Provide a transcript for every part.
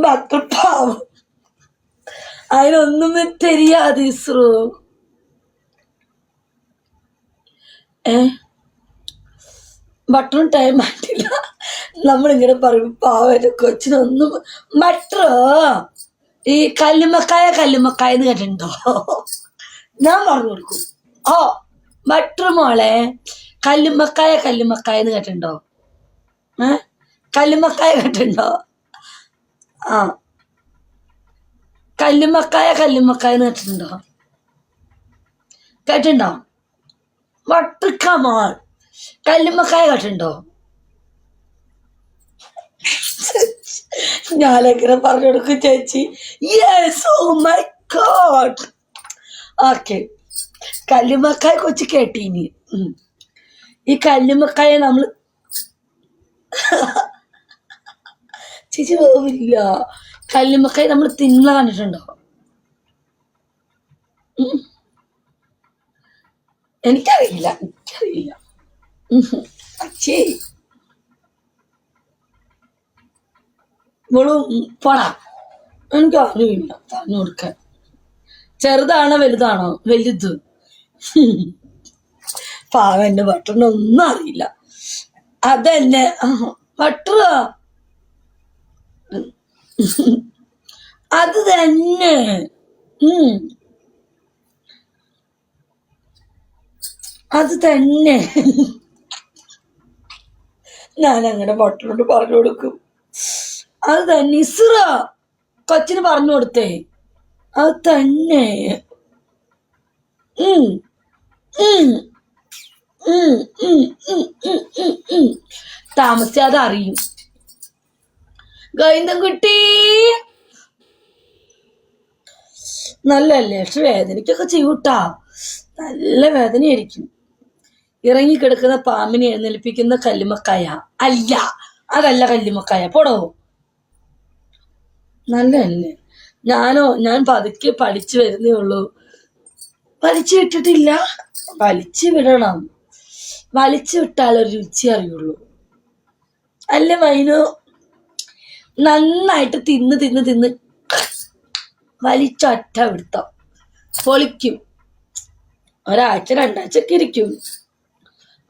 ഭക്തൻ പാവം തെരിയാതെ ഇസ്രോ. ഏ? ബട്ടറും ടൈം മാറ്റില്ല. നമ്മളിങ്ങനെ പറയും പാവം കൊച്ചിനൊന്നും ബട്ടർ ഈ കല്ലുമക്കായ കല്ലുമക്കായ എന്ന് കേട്ടിട്ടുണ്ടോ? ഞാൻ പറഞ്ഞു കൊടുക്കും. ഓ ബട്ടർ മോളെ കല്ലുമക്കായ കല്ലുമക്കായ എന്ന് കേട്ടിട്ടുണ്ടോ? ഏ? കല്ലുമക്കായ കേട്ടിട്ടുണ്ടോ? ആ. കല്ലുമ്മക്കായ കല്ലുമ്മക്കായ എന്ന് കേട്ടിട്ടുണ്ടോ? കേട്ടിട്ടുണ്ടോ? ബട്ടർ കല്ലുമക്കായ കേട്ടിട്ടുണ്ടോ? ഞാനെങ്ങനെ പറഞ്ഞു കൊടുക്കും ചേച്ചി. Yes oh my God okay കല്ലുമ്മക്കായ കൊച്ചു കേട്ടീനി. ഈ കല്ലുമ്മക്കായ നമ്മൾ ചേച്ചി വേവില്ല. കല്ലുമ്മക്കായ നമ്മൾ തിന്ന കണ്ടിട്ടുണ്ടോ. എനിക്കറിയില്ല എനിക്കറിയില്ല. ഇവൾ പോടാ. എനിക്ക് അറിയില്ല പറഞ്ഞു കൊടുക്കാൻ. ചെറുതാണോ വലുതാണോ? വലുത്. പാവന്റെ ബട്ടറിനൊന്നും അറിയില്ല. അതന്നെ ബട്ടർ അത് തന്നെ. അത് തന്നെ. ഞാൻ അങ്ങനെ ബട്ടറിനോട് പറഞ്ഞു കൊടുക്കും. അത് തന്നെ. ഇസ്ര കൊച്ചിന് പറഞ്ഞു കൊടുത്തേ. അത് തന്നെ. താമസിയാതെ അറിയും. ഗോവിന്ദൻകുട്ടി. നല്ലല്ലേ പക്ഷെ വേദനയ്ക്കൊക്കെ ചെയ്യൂട്ടാ. നല്ല വേദനയായിരിക്കും. ഇറങ്ങിക്കിടക്കുന്ന പാമ്പിനെ എഴുന്നേൽപ്പിക്കുന്ന കല്ലുമക്കായ. അല്ല അതല്ല കല്ലുമക്കായ. പോടോ. നല്ലല്ലേ ഞാനോ ഞാൻ പതുക്കെ പഠിച്ചു വരുന്നേ ഉള്ളൂ. വലിച്ചു വിട്ടിട്ടില്ല. വലിച്ചു വിടണം. വലിച്ചു വിട്ടാൽ ഒരു രുചി അറിയുള്ളൂ അല്ലേ മൈനു. നന്നായിട്ട് തിന്ന് തിന്ന് തിന്ന് വലിച്ചൊറ്റ വിടുത്തം പൊളിക്കും. ഒരാഴ്ച രണ്ടാഴ്ച ഒക്കെ ഇരിക്കും.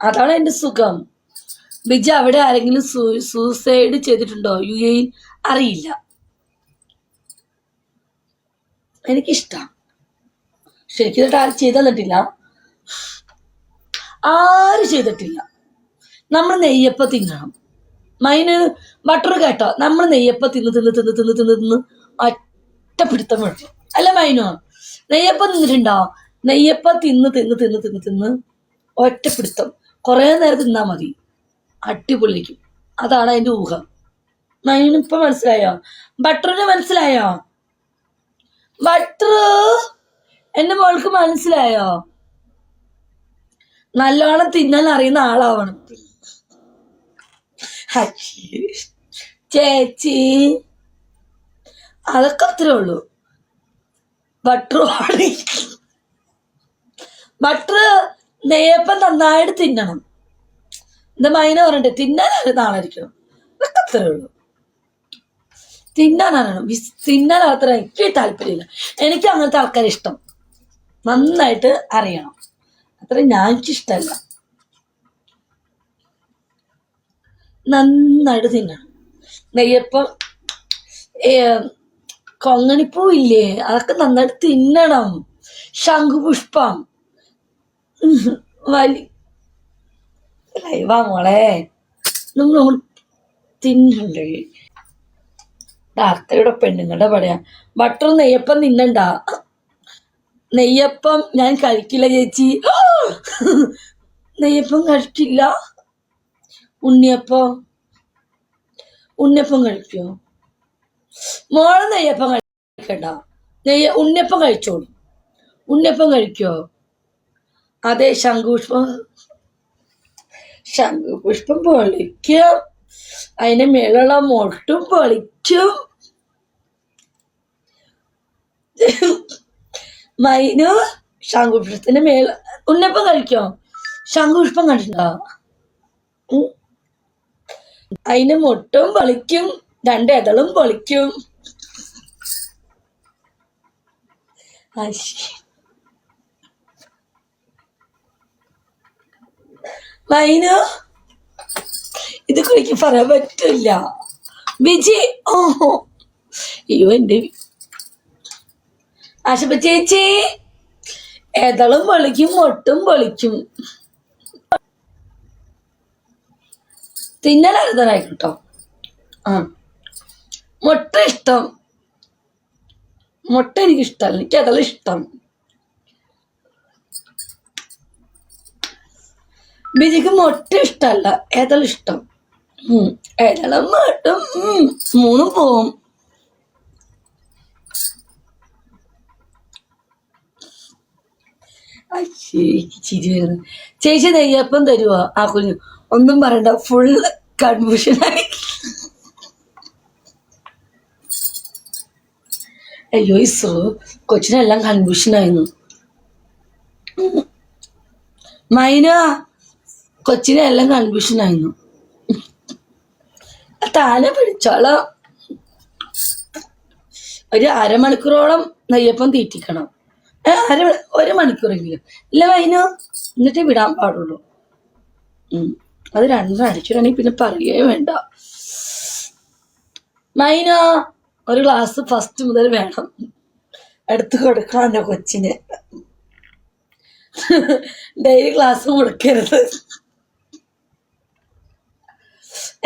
അതാണ് എന്റെ സുഖം. ബിജ അവിടെ ആരെങ്കിലും സൂസൈഡ് ചെയ്തിട്ടുണ്ടോ? യു എയിൽ അറിയില്ല. എനിക്കിഷ്ടം. ശരിക്കും ആരും ചെയ്തു തന്നിട്ടില്ല. ആരും ചെയ്തിട്ടില്ല. നമ്മൾ നെയ്യപ്പം തിന്നണം. മൈന് ബട്ടർ കേട്ടോ നമ്മൾ നെയ്യപ്പം തിന്ന് തിന്ന് തിന്ന് തിന്ന് തിന്ന് തിന്ന് ഒറ്റപ്പിടുത്തം വേണം അല്ല മൈനോ നെയ്യപ്പം തിന്നിട്ടുണ്ടോ നെയ്യപ്പം തിന്ന് തിന്ന് തിന്ന് തിന്ന് തിന്ന് ഒറ്റപ്പിടുത്തം കുറേ നേരം തിന്നാൽ മതി അടിപൊളിക്കും അതാണ് അതിന്റെ ഊഹം മൈനിപ്പം മനസ്സിലായോ ബട്ടറിന് മനസ്സിലായോ ബട്ടർ എന്റെ മോൾക്ക് മനസ്സിലായോ നല്ലോണം തിന്നാൻ അറിയുന്ന ആളാവണം. ചേച്ചി. അതൊക്കെ അത്രേ ഉള്ളൂ. ബട്ടർ ബട്ടർ നെയ്യപ്പം നന്നായിട്ട് തിന്നണം. എന്താ മൈന പറഞ്ഞിട്ട് തിന്നാൻ നാളായിരിക്കണം. അതൊക്കെ അത്രേ ഉള്ളൂ. തിന്നാനാണ് തിന്നാൻ അത്ര എനിക്ക് താല്പര്യമില്ല. എനിക്ക് അങ്ങനത്തെ ആൾക്കാരെ ഇഷ്ടം. നന്നായിട്ട് അറിയണം. അത്ര ഞാൻ എനിക്കിഷ്ടമല്ല നന്നായിട്ട് തിന്നണം നെയ്യപ്പം കൊങ്ങണിപ്പൂ ഇല്ലേ? അതൊക്കെ നന്നായിട്ട് തിന്നണം. ശംഖുപുഷ്പം. വലി ലൈവാ മോളെ. നമ്മൾ തിന്നണ്ടേ? ഡാക്ടറുടെ പെണ്ണുങ്ങളുടെ പറയാ ബട്ടർ നെയ്യപ്പം തിന്നണ്ട? നെയ്യപ്പം ഞാൻ കഴിക്കില്ല ചേച്ചി. നെയ്യപ്പം കഴിച്ചില്ല. ഉണ്ണിയപ്പം. ഉണ്ണിയപ്പം കഴിക്കോ? മോൾ നെയ്യപ്പം കഴിക്കണ്ട. നെയ്യ ഉണ്ണിയപ്പം കഴിച്ചോളൂ. ഉണ്ണിയപ്പം കഴിക്കോ? അതെ ശംഖുപുഷ്പം. ശംഖുപുഷ്പം പൊളിക്കും. അതിന്റെ മേലുള്ള മൊട്ടും പൊളിക്കും. മൈനു ശംഖുപുഷ്പത്തിന്റെ മേല ഉണ്ണിയപ്പം കഴിക്കോ? ശംഖുപുഷ്പം കണ്ടിട്ടുണ്ടോ. അതിന് മുട്ടും പൊളിക്കും രണ്ട് ഇതളും പൊളിക്കും. മൈനോ ഇത് കുളിക്ക് പറയാൻ പറ്റില്ല. ബിജി ഓഹോ അയ്യോ എന്റെ ആശപ്പ ചേച്ചി. എതളും പൊളിക്കും മൊട്ടും പൊളിക്കും. തിന്നലായിരുന്നായിട്ടോ ആ. മുട്ട ഇഷ്ടം. മുട്ട എനിക്ക് ഇഷ്ടമല്ല എനിക്ക് അതെല്ലാം ഇഷ്ടം. ബിജിക്ക് മുട്ട ഇഷ്ടമല്ല ഏതെല്ലാം ഇഷ്ടം. ഏതെല്ലാം മുട്ടും. മൂന്നും പോവും. ചിരി വരുന്നു ചേച്ചി നെയ്യപ്പം തരുവോ? ആ കുഞ്ഞു. ഒന്നും പറയണ്ട ഫുൾ കൺഫ്യൂഷനായി അയ്യോ ഇസോ കൊച്ചിനെല്ലാം കൺഫ്യൂഷനായിരുന്നു മൈന കൊച്ചിനെല്ലാം കൺഫ്യൂഷനായിരുന്നു താനെ പിടിച്ചോളാം. ഒരു അരമണിക്കൂറോളം നെയ്യപ്പം തീറ്റിക്കണം. അര ഒരു മണിക്കൂറെങ്കിലും. ഇല്ല വൈനോ എന്നിട്ട് വിടാൻ പാടുള്ളൂ. അത് രണ്ടും അടിച്ചിട്ടാണെങ്കിൽ പിന്നെ പറയേ വേണ്ട. മൈന ഒരു ഗ്ലാസ് ഫസ്റ്റ് മുതൽ വേണം. എടുത്തു കൊടുക്കണം എന്റെ കൊച്ചിന്. ഡെയിലി ക്ലാസ് കൊടുക്കരുത്.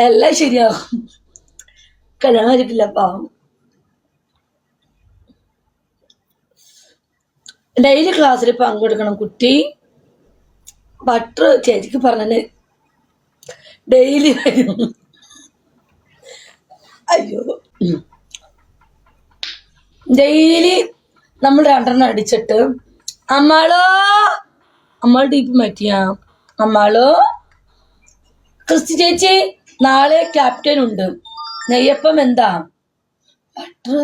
എല്ലാം ശരിയാകും കല്യാണം കഴിച്ചിട്ടില്ല പാവം. ഡെയിലി ക്ലാസ്സിൽ പങ്കെടുക്കണം കുട്ടി. ബട്ടർ ചേച്ചിക്ക് പറഞ്ഞത് ഡെയിലി വരും. അയ്യോ. ഡെയിലി നമ്മൾ രണ്ടെണ്ണം അടിച്ചിട്ട് അമ്മാളോ അമ്മാൾ ടീപ്പ് മാറ്റിയാ? അമ്മാളോ. ക്രിസ്തി ചേച്ചി നാളെ ക്യാപ്റ്റൻ ഉണ്ട്. നെയ്യപ്പം എന്താ? ബട്ടർ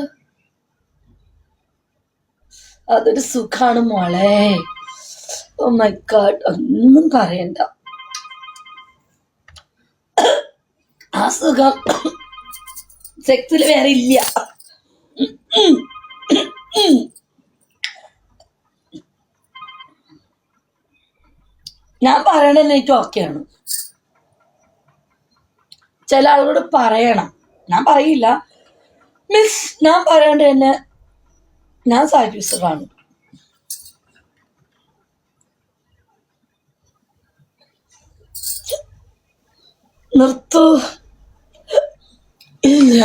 അതൊരു സുഖാണ് മോളെ. ഓ മൈ ഗാഡ് ഒന്നും പറയണ്ട. ആ സുഖം സെക്സിൽ വേറെ ഇല്ല. ഞാൻ പറയണ എനിക്ക് ഓക്കെയാണ്. ചില ആളുകളോട് പറയണം. ഞാൻ പറയില്ല. മിസ് ഞാൻ പറയണ്ട തന്നെ ഞാൻ സാറ്റിസ്ഫൈഡാണ് നിർത്തു. ഇല്ല